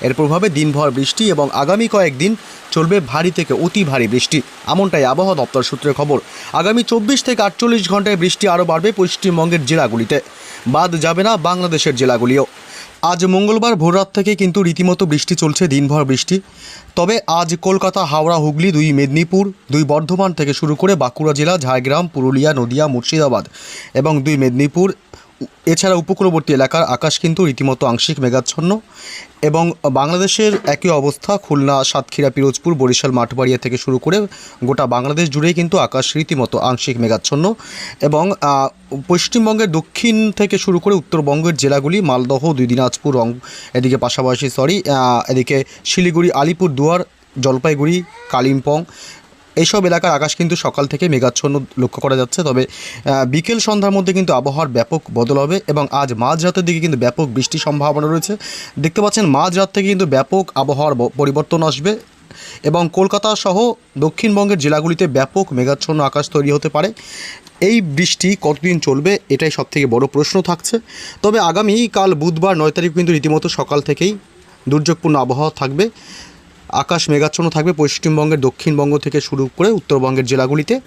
এর প্রভাবে দিনভর বৃষ্টি এবং আগামী কয়েকদিন চলবে ভারী থেকে অতি ভারী বৃষ্টি। এমনটাই আবহাওয়া দপ্তর সূত্রে খবর। আগামী চব্বিশ থেকে আটচল্লিশ ঘন্টায় বৃষ্টি আরও বাড়বে পশ্চিমবঙ্গের জেলাগুলিতে। বাদ যাবে না বাংলাদেশের জেলাগুলিও। আজ মঙ্গলবার ভোররাত থেকে কিন্তু রীতিমতো বৃষ্টি চলছে, দিনভর বৃষ্টি। তবে আজ কলকাতা, হাওড়া, হুগলি, দুই মেদিনীপুর, দুই বর্ধমান থেকে শুরু করে বাঁকুড়া জেলা, ঝাড়গ্রাম, পুরুলিয়া, নদিয়া, মুর্শিদাবাদ এবং দুই মেদিনীপুর এছাড়া উপকূলবর্তী এলাকার আকাশ কিন্তু রীতিমতো আংশিক মেঘাচ্ছন্ন এবং বাংলাদেশের একই অবস্থা খুলনা, সাতক্ষীরা, পিরোজপুর, বরিশাল, মাঠবাড়িয়া থেকে শুরু করে গোটা বাংলাদেশ জুড়েই কিন্তু আকাশ রীতিমতো আংশিক মেঘাচ্ছন্ন এবং পশ্চিমবঙ্গের দক্ষিণ থেকে শুরু করে উত্তরবঙ্গের জেলাগুলি মালদহ দুই দিনাজপুর রং, এদিকে পাশাপাশি সরি এদিকে শিলিগুড়ি আলিপুর দুয়ার জলপাইগুড়ি, কালিম্পং এইসব এলাকার আকাশ কিন্তু সকাল থেকে মেঘাচ্ছন্ন লক্ষ্য করা যাচ্ছে, তবে বিকেল সন্ধ্যার মধ্যে কিন্তু আবহাওয়ার ব্যাপক বদল হবে এবং আজ মাঝরাতের দিকে কিন্তু ব্যাপক বৃষ্টির সম্ভাবনা রয়েছে। দেখতে পাচ্ছেন মাঝরাত থেকে কিন্তু ব্যাপক আবহাওয়ার পরিবর্তন আসবে এবং কলকাতা সহ দক্ষিণবঙ্গের জেলাগুলিতে ব্যাপক মেঘাচ্ছন্ন আকাশ তৈরি হতে পারে। এই বৃষ্টি কতদিন চলবে এটাই সবথেকে বড় প্রশ্ন থাকছে। তবে আগামী কাল বুধবার নয় তারিখ কিন্তু রীতিমতো সকাল থেকেই দুর্যোগপূর্ণ আবহাওয়া থাকবে। আকাশ মেঘাচ্ছন্ন থাকবে পশ্চিমবঙ্গের দক্ষিণবঙ্গ থেকে শুরু করে উত্তরবঙ্গের জেলাগুলিতে।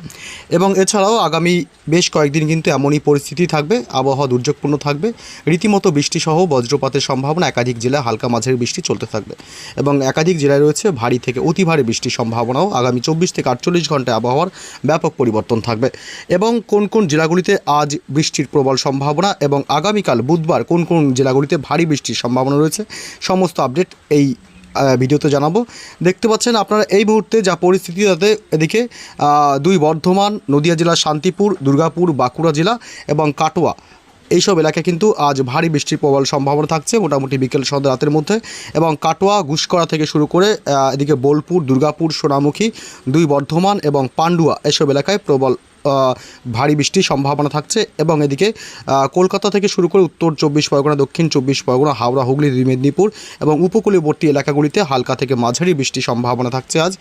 এবং এছাড়াও আগামী বেশ কয়েকদিন কিন্তু এমনই পরিস্থিতি থাকবে, আবহাওয়া দুর্যোগপূর্ণ থাকবে, রীতিমতো বৃষ্টিসহ বজ্রপাতের সম্ভাবনা একাধিক জেলায় হালকা মাঝারি বৃষ্টি চলতে থাকবে। এবং একাধিক জেলায় রয়েছে ভারী থেকে অতি ভারী বৃষ্টির সম্ভাবনাও আগামী চব্বিশ থেকে আটচল্লিশ ঘন্টায় আবহাওয়ার ব্যাপক পরিবর্তন থাকবে। এবং কোন কোন জেলাগুলিতে আজ বৃষ্টির প্রবল সম্ভাবনা এবং আগামীকাল বুধবার কোন কোন জেলাগুলিতে ভারী বৃষ্টির সম্ভাবনা রয়েছে, সমস্ত আপডেট এই ভিডিওতে জানাব। দেখতে পাচ্ছেন আপনারা এই মুহূর্তে যা পরিস্থিতি তাতে এদিকে দুই বর্ধমান, নদিয়া জেলার শান্তিপুর, দুর্গাপুর, বাঁকুড়া জেলা এবং কাটোয়া এইসব এলাকায় কিন্তু আজ ভারী বৃষ্টির প্রবল সম্ভাবনা থাকছে মোটামুটি বিকেল সন্ধ্যা রাতের মধ্যে এবং কাটোয়া গুসকরা থেকে শুরু করে এদিকে বোলপুর, দুর্গাপুর, সোনামুখী, দুই বর্ধমান এবং পান্ডুয়া এসব এলাকায় প্রবল ভারী বৃষ্টির সম্ভাবনা থাকছে এবং এদিকে কলকাতা থেকে শুরু করে উত্তর চব্বিশ পরগনা, দক্ষিণ চব্বিশ পরগনা, হাওড়া, হুগলি, মেদিনীপুর এবং উপকূলীয়বর্তী এলাকাগুলিতে হালকা থেকে মাঝারি বৃষ্টির সম্ভাবনা থাকছে আজ।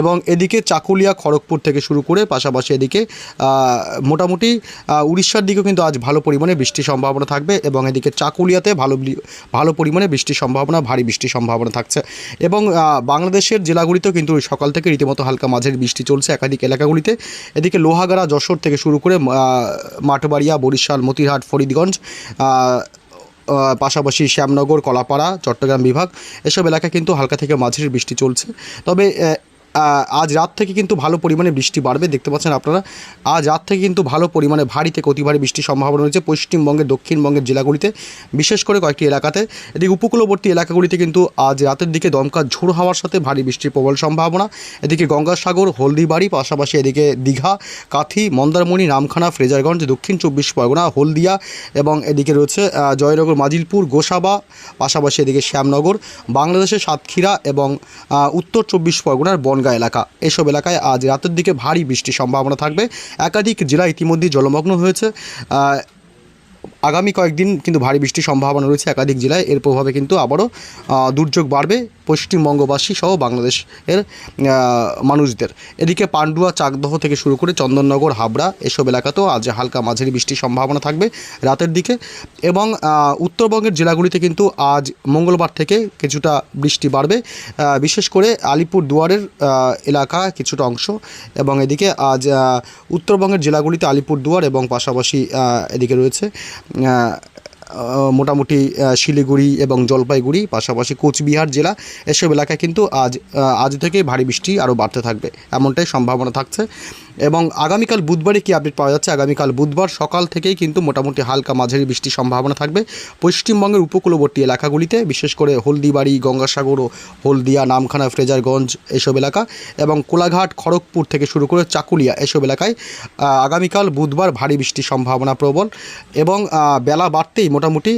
এবং এদিকে চাকুলিয়া, খড়গপুর থেকে শুরু করে পাশাপাশি এদিকে মোটামুটি উড়িষ্যার দিকেও কিন্তু আজ ভালো পরিমাণে বৃষ্টির সম্ভাবনা থাকবে এবং এদিকে চাকুলিয়াতে ভালো ভালো পরিমাণে বৃষ্টির সম্ভাবনা, ভারী বৃষ্টির সম্ভাবনা থাকছে। এবং বাংলাদেশের জেলাগুলিতেও কিন্তু সকাল থেকে রীতিমতো হালকা মাঝারি বৃষ্টি চলছে একাধিক এলাকাগুলিতে। এদিকে লোহাগাড়া যশোর থেকে শুরু করে মাঠবাড়িয়া, বরিশাল, মতিহাট, ফরিদগঞ্জ পাশাপাশি শ্যামনগর, কলাপাড়া, চট্টগ্রাম বিভাগ, এসব এলাকায় কিন্তু হালকা থেকে মাঝির বৃষ্টি চলছে। তবে আজ রাত থেকে কিন্তু ভালো পরিমাণে বৃষ্টি বাড়বে, দেখতে পাচ্ছেন আপনারা। আজ রাত থেকে কিন্তু ভালো পরিমাণে ভারী থেকে অতি ভারী বৃষ্টির সম্ভাবনা রয়েছে পশ্চিমবঙ্গের, দক্ষিণবঙ্গের জেলাগুলিতে, বিশেষ করে কয়েকটি এলাকাতে। এদিকে উপকূলবর্তী এলাকাগুলিতে কিন্তু আজ রাতের দিকে দমকা ঝোড় হওয়ার সাথে ভারী বৃষ্টির প্রবল সম্ভাবনা। এদিকে গঙ্গাসাগর, হলদিবাড়ি, পাশাপাশি এদিকে দীঘা, কাথি, মন্দারমণি, রামখানা, ফ্রেজারগঞ্জ, দক্ষিণ চব্বিশ পরগনা, হলদিয়া এবং এদিকে রয়েছে জয়নগর, মাজিলপুর, গোসাবা, পাশাপাশি এদিকে শ্যামনগর, বাংলাদেশের সাতক্ষীরা এবং উত্তর চব্বিশ পরগনার বনগাঁ এলাকা। এসব এলাকায় আজ রাতের দিকে ভারী বৃষ্টির সম্ভাবনা থাকবে। একাধিক জেলা ইতিমধ্যেই জলমগ্ন হয়েছে। আগামী কয়েকদিন কিন্তু ভারী বৃষ্টির সম্ভাবনা রয়েছে একাধিক জেলায়। এর প্রভাবে কিন্তু আবারও দুর্যোগ বাড়বে পশ্চিমবঙ্গবাসী সহ বাংলাদেশের মানুষদের। এদিকে পান্ডুয়া, চাকদহ থেকে শুরু করে চন্দননগর, হাবড়া এসব এলাকাতেও আজ হালকা মাঝারি বৃষ্টির সম্ভাবনা থাকবে রাতের দিকে এবং উত্তরবঙ্গের জেলাগুলিতে কিন্তু আজ মঙ্গলবার থেকে কিছুটা বৃষ্টি বাড়বে। বিশেষ করে আলিপুর দুয়ারের এলাকা কিছুটা অংশ এবং এদিকে আজ উত্তরবঙ্গের জেলাগুলিতে আলিপুর দুয়ার এবং পাশাপাশি এদিকে রয়েছে। nga মোটামুটি শিলিগুড়ি এবং জলপাইগুড়ি, পাশাপাশি কোচবিহার জেলা, এসব এলাকায় কিন্তু আজ আজ থেকে ভারী বৃষ্টি আরও বাড়তে থাকবে। এমনটাই সম্ভাবনা থাকছে। এবং আগামীকাল বুধবারে কি আপডেট পাওয়া যাচ্ছে? আগামীকাল বুধবার সকাল থেকেই কিন্তু মোটামুটি হালকা মাঝারি বৃষ্টির সম্ভাবনা থাকবে। পশ্চিমবঙ্গের উপকূলবর্তী এলাকাগুলিতে, বিশেষ করে হলদিবাড়ি, গঙ্গাসাগর ও হলদিয়া, নামখানা, ফ্রেজারগঞ্জ এসব এলাকা এবং কোলাঘাট, খড়গপুর থেকে শুরু করে চাকুলিয়া এসব এলাকায় আগামীকাল বুধবার ভারী বৃষ্টির সম্ভাবনা প্রবল এবং বেলা বাড়তেই মোটামুটি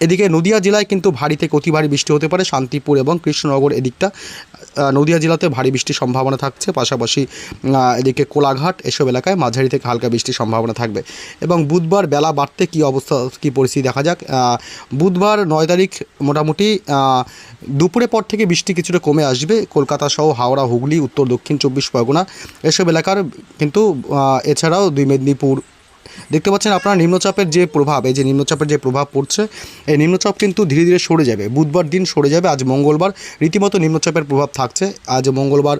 এদিকে নদিয়া জেলায় কিন্তু ভারী থেকে অতি ভারী বৃষ্টি হতে পারে। শান্তিপুর এবং কৃষ্ণনগর এদিকটা নদিয়া জেলাতে ভারী বৃষ্টির সম্ভাবনা থাকছে। পাশাপাশি এদিকে কোলাঘাট এসব এলাকায় মাঝারি থেকে হালকা বৃষ্টির সম্ভাবনা থাকবে। এবং বুধবার বেলা বাড়তে কী অবস্থা, কী পরিস্থিতি দেখা যাক। বুধবার নয় তারিখ মোটামুটি দুপুরে পর থেকে বৃষ্টি কিছুটা কমে আসবে। কলকাতা সহ হাওড়া, হুগলি, উত্তর দক্ষিণ চব্বিশ পরগনা এসব এলাকার কিন্তু এছাড়াও দুই মেদিনীপুর দেখতে পাচ্ছেন আপনারা নিম্নচাপের যে প্রভাব, এই যে নিম্নচাপের যে প্রভাব পড়ছে, এই নিম্নচাপ কিন্তু ধীরে ধীরে সরে যাবে। বুধবার দিন সরে যাবে, আজ মঙ্গলবার। রীতিমতো নিম্নচাপের প্রভাব থাকছে। আজ মঙ্গলবার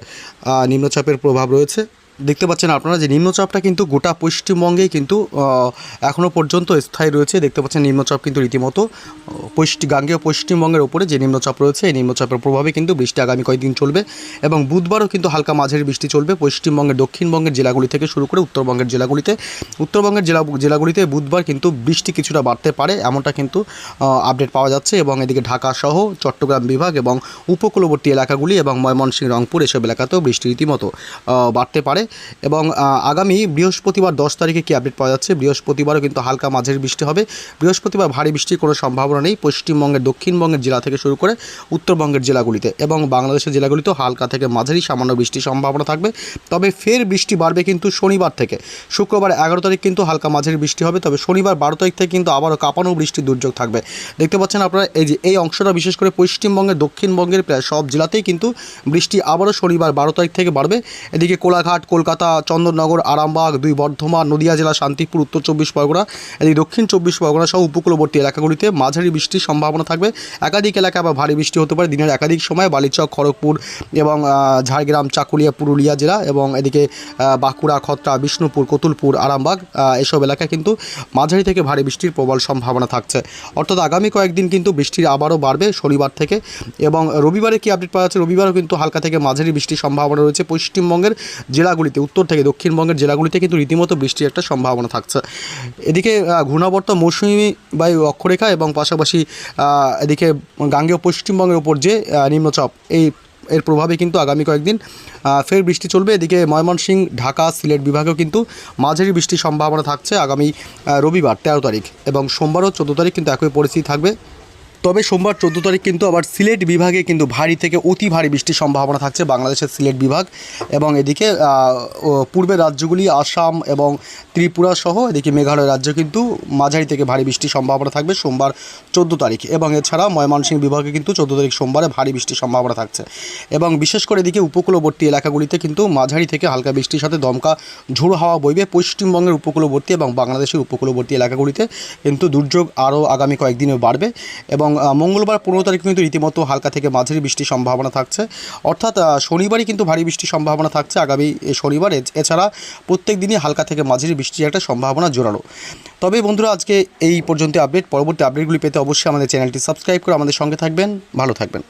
নিম্নচাপের প্রভাব রয়েছে। দেখতে পাচ্ছেন আপনারা যে নিম্নচাপটা কিন্তু গোটা পশ্চিমবঙ্গেই কিন্তু এখনও পর্যন্ত স্থায়ী রয়েছে। দেখতে পাচ্ছেন নিম্নচাপ কিন্তু রীতিমতো পশ্চিম গাঙ্গেয় পশ্চিমবঙ্গের ওপরে যে নিম্নচাপ রয়েছে, এই নিম্নচাপের প্রভাবে কিন্তু বৃষ্টি আগামী কয়েকদিন চলবে এবং বুধবারও কিন্তু হালকা মাঝারি বৃষ্টি চলবে পশ্চিমবঙ্গের, দক্ষিণবঙ্গের জেলাগুলি থেকে শুরু করে উত্তরবঙ্গের জেলাগুলিতে। উত্তরবঙ্গের জেলা, জেলাগুলিতে বুধবার কিন্তু বৃষ্টি কিছুটা বাড়তে পারে এমনটা কিন্তু আপডেট পাওয়া যাচ্ছে এবং এদিকে ঢাকা সহ চট্টগ্রাম বিভাগ এবং উপকূলবর্তী এলাকাগুলি এবং ময়মনসিংহ, রংপুর এসব এলাকাতেও বৃষ্টি রীতিমতো বাড়তে পারে। এবং আগামী বৃহস্পতিবার দশ তারিখে কি আপডেট পাওয়া যাচ্ছে? বৃহস্পতিবারও কিন্তু হালকা মাঝের বৃষ্টি হবে। বৃহস্পতিবার ভারী বৃষ্টির কোনো সম্ভাবনা নেই। পশ্চিমবঙ্গের, দক্ষিণবঙ্গের জেলা থেকে শুরু করে উত্তরবঙ্গের জেলাগুলিতে এবং বাংলাদেশের জেলাগুলিতেও হালকা থেকে মাঝারি সামান্য বৃষ্টির সম্ভাবনা থাকবে। তবে ফের বৃষ্টি বাড়বে কিন্তু শনিবার থেকে। শুক্রবার এগারো তারিখ কিন্তু হালকা মাঝের বৃষ্টি হবে। তবে শনিবার বারো তারিখ থেকে কিন্তু আবারও কাঁপানো বৃষ্টির দুর্যোগ থাকবে। দেখতে পাচ্ছেন আপনারা, এই যে, এই অংশটা বিশেষ করে পশ্চিমবঙ্গের, দক্ষিণবঙ্গের প্রায় সব জেলাতেই কিন্তু বৃষ্টি আবারও শনিবার বারো তারিখ থেকে বাড়বে। এদিকে কোলাঘাট কলকাতা, চন্দননগর, আরামবাগ, দুই বর্ধমান, নদিয়া জেলা, শান্তিপুর, উত্তর চব্বিশ পরগনা, এদিকে দক্ষিণ চব্বিশ পরগনা সহ উপকূলবর্তী এলাকাগুলিতে মাঝারি বৃষ্টির সম্ভাবনা থাকবে। একাধিক এলাকায় আবার ভারী বৃষ্টি হতে পারে। দিনের একাধিক সময় বালিচক, খড়গপুর এবং ঝাড়গ্রাম, চাকুলিয়া, পুরুলিয়া জেলা এবং এদিকে বাঁকুড়া, খত্রা, বিষ্ণুপুর, কতুলপুর, আরামবাগ এসব এলাকায় কিন্তু মাঝারি থেকে ভারী বৃষ্টির প্রবল সম্ভাবনা থাকছে। অর্থাৎ আগামী কয়েকদিন কিন্তু বৃষ্টির আবারও বাড়বে শনিবার থেকে এবং রবিবারে কি আপডেট পাওয়া যাচ্ছে? রবিবারও কিন্তু হালকা থেকে মাঝারি বৃষ্টির সম্ভাবনা রয়েছে। পশ্চিমবঙ্গের জেলাগুলিতে উত্তর থেকে দক্ষিণবঙ্গের জেলাগুলিতে কিন্তু রীতিমতো বৃষ্টির একটা সম্ভাবনা থাকছে। এদিকে ঘূর্ণাবর্ত মৌসুমি বায়ু অক্ষরেখা এবং পাশাপাশি এদিকে গাঙ্গেয় পশ্চিমবঙ্গের উপর যে নিম্নচাপ, এই, এর প্রভাবে কিন্তু আগামী কয়েকদিন ফের বৃষ্টি চলবে। এদিকে ময়মনসিংহ, ঢাকা, সিলেট বিভাগেও কিন্তু মাঝারি বৃষ্টির সম্ভাবনা থাকছে আগামী রবিবার তেরো তারিখ এবং সোমবারও চোদ্দ তারিখ কিন্তু একই পরিস্থিতি থাকবে। তবে সোমবার চোদ্দ তারিখ কিন্তু আবার সিলেট বিভাগে কিন্তু ভারী থেকে অতি ভারী বৃষ্টির সম্ভাবনা থাকছে বাংলাদেশের সিলেট বিভাগ এবং এদিকে পূর্বের রাজ্যগুলি আসাম এবং ত্রিপুরা সহ এদিকে মেঘালয় রাজ্য কিন্তু মাঝারি থেকে ভারী বৃষ্টির সম্ভাবনা থাকবে সোমবার চোদ্দ তারিখ এবং এছাড়া ময়মনসিংহ বিভাগে কিন্তু চোদ্দ তারিখ সোমবারে ভারী বৃষ্টির সম্ভাবনা থাকছে এবং বিশেষ করে এদিকে উপকূলবর্তী এলাকাগুলিতে কিন্তু মাঝারি থেকে হালকা বৃষ্টির সাথে দমকা ঝোড়ো হাওয়া বইবে। পশ্চিমবঙ্গের উপকূলবর্তী এবং বাংলাদেশের উপকূলবর্তী এলাকাগুলিতে কিন্তু দুর্যোগ আরও আগামী কয়েকদিনে বাড়বে এবং আহ, মঙ্গলবার পনেরো তারিখ কিন্তু রীতিমতো হালকা থেকে মাঝারি বৃষ্টির সম্ভাবনা থাকছে। অর্থাৎ শনিবারই কিন্তু ভারী বৃষ্টির সম্ভাবনা থাকছে। আগামী শনিবার এছাড়া প্রত্যেক দিনই হালকা থেকে মাঝারি বৃষ্টির একটা সম্ভাবনা জোরালো। তবে বন্ধুরা আজকে এই পর্যন্ত আপডেট। পরবর্তী আপডেটগুলি পেতে অবশ্যই আমাদের চ্যানেলটি সাবস্ক্রাইব করে আমাদের সঙ্গে থাকবেন। ভালো থাকবেন।